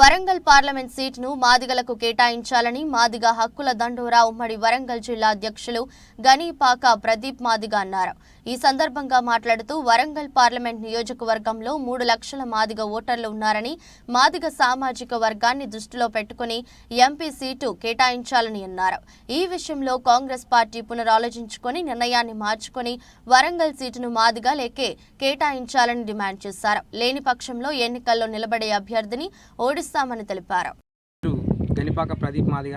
Warangal parliament సీటును మాదిగలకు కేటాయించాలని మాదిగ హక్కుల దండోరా ఉమ్మడి వరంగల్ జిల్లా అధ్యక్షులు గనీపాక ప్రదీప్ మాదిగ అన్నారు. ఈ సందర్భంగా మాట్లాడుతూ వరంగల్ పార్లమెంట్ నియోజకవర్గంలో మూడు లక్షల మాదిగ ఓటర్లు ఉన్నారని మాదిగ సామాజిక వర్గాన్ని దృష్టిలో పెట్టుకుని ఎంపీ సీటు కేటాయించాలని అన్నారు. ఈ విషయంలో కాంగ్రెస్ పార్టీ పునరాలోచించుకొని నిర్ణయాన్ని మార్చుకొని వరంగల్ సీటును మాదిగ లేకే కేటాయించాలని డిమాండ్ చేశారు. లేని పక్షంలో ఎన్నికల్లో నిలబడే అభ్యర్థిని వివరిస్తామని తెలిపారు. గనిపాక ప్రదీప్ మాదిగ.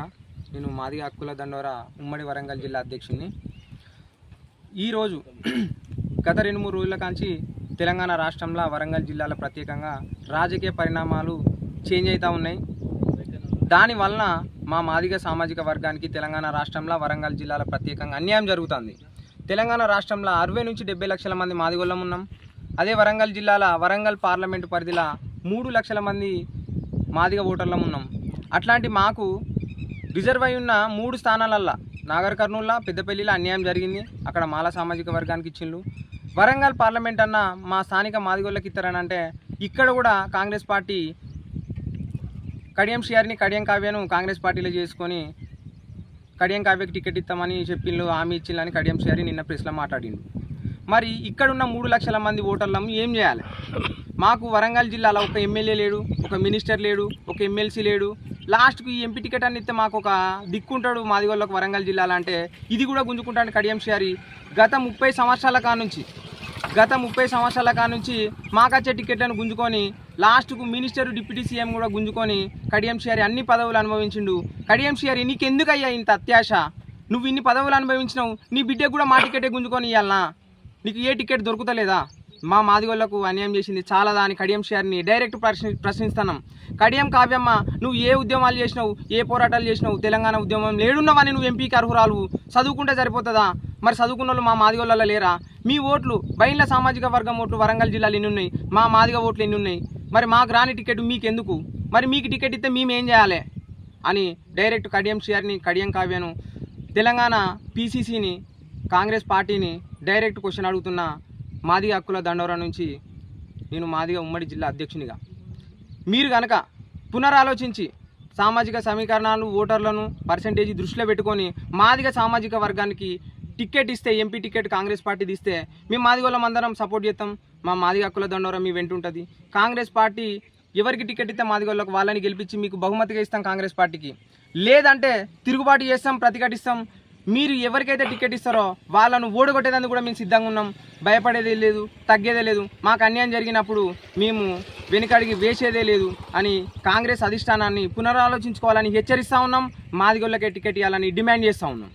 నేను మాదిగ హక్కుల దండోరా ఉమ్మడి వరంగల్ జిల్లా అధ్యక్షుడిని ఈరోజు గత రెండు మూడు రోజుల కాంచి తెలంగాణ రాష్ట్రంలో వరంగల్ జిల్లాలో ప్రత్యేకంగా రాజకీయ పరిణామాలు చేంజ్ అవుతూ ఉన్నాయి. దాని వలన మా మాదిగ సామాజిక వర్గానికి తెలంగాణ రాష్ట్రంలో వరంగల్ జిల్లాలో ప్రత్యేకంగా అన్యాయం జరుగుతుంది. తెలంగాణ రాష్ట్రంలో అరవై నుంచి డెబ్బై లక్షల మంది మాదిగొల్లం ఉన్నాం. అదే వరంగల్ జిల్లాలో వరంగల్ పార్లమెంటు పరిధిలో మూడు లక్షల మంది మాదిగ ఓటర్లం ఉన్నాం. అట్లాంటి మాకు రిజర్వ్ అయి ఉన్న మూడు స్థానాలల్లా నాగర్ కర్నూల్లో పెద్దపల్లిలో అన్యాయం జరిగింది. అక్కడ మాల సామాజిక వర్గానికి ఇచ్చిండ్రు వరంగల్ పార్లమెంట్ అన్న మా స్థానిక మాదిగోళ్ళకి ఇస్తారని అంటే ఇక్కడ కూడా కాంగ్రెస్ పార్టీ కడియం షియార్ని కడియం కావ్యను కాంగ్రెస్ పార్టీలో చేసుకొని కడియం కావ్యకి టికెట్ ఇస్తామని చెప్పిండ్రు హామీ ఇచ్చిందని కడియం షియారి నిన్న ప్రెస్లో మాట్లాడిండు. మరి ఇక్కడున్న మూడు లక్షల మంది ఓటర్లను ఏం చేయాలి? మాకు వరంగల్ జిల్లాలో ఒక ఎమ్మెల్యే లేడు ఒక మినిస్టర్ లేడు ఒక ఎమ్మెల్సీ లేడు. లాస్ట్కు ఈ ఎంపీ టికెట్ అని ఇస్తే మాకు ఒక దిక్కుంటాడు మాది వరంగల్ జిల్లాలో అంటే ఇది కూడా గుంజుకుంటాను కడియం గత ముప్పై సంవత్సరాల కానుంచి గత ముప్పై సంవత్సరాల కానుంచి మాకచ్చే టికెట్లను గుంజుకొని లాస్ట్కు మినిస్టర్ డిప్యూటీ సీఎం కూడా గుంజుకొని కడియం షియారి అన్ని పదవులు అనుభవించిండు. కడియం షియారి నీకెందుకయ్యా ఇంత అత్యాశ? నువ్వు ఇన్ని పదవులు అనుభవించినావు నీ బిడ్డకు కూడా మా టికెటే గుంజుకొని ఇవ్వాలనా నీకు ఏ టికెట్ దొరుకుతలేదా? మా మాదిగోళ్ళకు అన్యాయం చేసింది. చాలా దాని కడియం షేర్ని డైరెక్ట్ ప్రశ్ని ప్రశ్నిస్తున్నాం. కడియం కావ్యమ్మ నువ్వు ఏ ఉద్యమాలు చేసినావు? ఏ పోరాటాలు చేసినావు? తెలంగాణ ఉద్యమం లేడున్నావని నువ్వు ఎంపీకి అర్హురాలు. చదువుకుంటే సరిపోతుందా? మరి చదువుకున్న వాళ్ళు మా మాదిగోళ్ళలో లేరా? మీ ఓట్లు బయళ్ళ సామాజిక వర్గం ఓట్లు వరంగల్ జిల్లాలో ఎన్ని ఉన్నాయి మా మాదిగ ఓట్లు ఎన్ని ఉన్నాయి మరి మాకు రాని టికెట్ మీకు ఎందుకు మరి మీకు టికెట్ ఇస్తే మేము ఏం చేయాలి? అని డైరెక్ట్ కడియం షేర్ని కడియం కావ్యను తెలంగాణ పీసీసీని కాంగ్రెస్ పార్టీని డైరెక్ట్ క్వశ్చన్ అడుగుతున్న. మాదిగ హక్కుల దండోరా నుంచి నేను మాదిగ ఉమ్మడి జిల్లా అధ్యక్షునిగా. మీరు కనుక పునరాలోచించి సామాజిక సమీకరణాలు ఓటర్లను పర్సంటేజ్ దృష్టిలో పెట్టుకొని మాదిగ సామాజిక వర్గానికి టికెట్ ఇస్తే ఎంపీ టికెట్ కాంగ్రెస్ పార్టీ ఇస్తే మేము మాదిగోళ్ళం అందరం సపోర్ట్ చేస్తాం. మా మాదిగ హక్కుల దండోరా మీ వెంటుంటుంది కాంగ్రెస్ పార్టీ ఎవరికి టికెట్ ఇస్తే మాదిగోళ్ళకు వాళ్ళని గెలిపించి మీకు బహుమతిగా ఇస్తాం కాంగ్రెస్ పార్టీకి. లేదంటే తిరుగుబాటు చేస్తాం ప్రతిఘటిస్తాం. మీరు ఎవరికైతే టికెట్ ఇస్తారో వాళ్ళను ఓడగొట్టేందుకు కూడా మేము సిద్ధంగా ఉన్నాం. భయపడేదే లేదు తగ్గేదే లేదు. మాకు అన్యాయం జరిగినప్పుడు మేము వెనుకడిగి వేసేదే లేదు అని కాంగ్రెస్ అధిష్టానాన్ని పునరాలోచించుకోవాలని హెచ్చరిస్తూ ఉన్నాం. మాదిగోళ్ళకే టికెట్ ఇవ్వాలని డిమాండ్ చేస్తూ ఉన్నాం.